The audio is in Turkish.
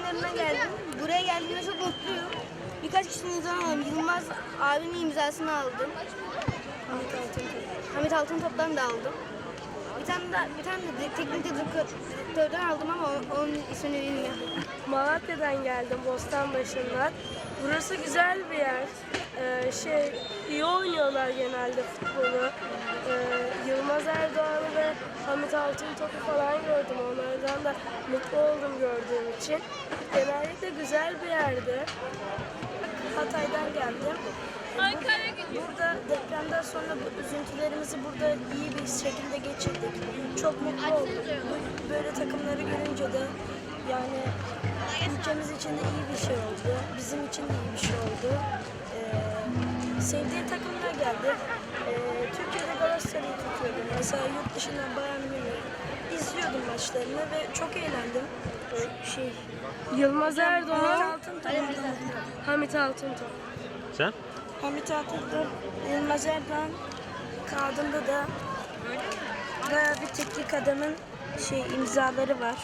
Spor'undan geldim. Buraya geldiğime çok mutluyum. Birkaç kişinin imzasını aldım. Yılmaz abinin imzasını aldım. Hamit Altıntop. Hamit Altıntop'tan da aldım. Bir tane de bir tane de teknik direktör- direktörden aldım ama onun ismini bilmiyorum. Malatya'dan geldim Bostanbaşı'ndan. Burası güzel bir yer. Ee, şey iyi oynuyorlar genelde futbolu. Hamit Altıntop'u falan gördüm. Onlardan da mutlu oldum gördüğüm için. Genellikle güzel bir yerdi. Hatay'dan geldim. Burada depremden sonra bu üzüntülerimizi burada iyi bir şekilde geçirdik. Çok mutlu olduk. Bu- Böyle takımları görünce de yani ülkemiz için de iyi bir şey oldu. Bizim için de iyi bir şey oldu. Ee, sevdiğim takımlar geldi. Ee, Türkiye'de Galatasaray'ı tutuyordum. Mesela yurt dışından Bayern maçlarını ve çok eğlendim. Şey Yılmaz Erdoğan, Hamit Altıntop. Sen? Hamit Atatürk, Yılmaz Erdoğan kağıdında da bayağı bir teknik adamın şey imzaları var.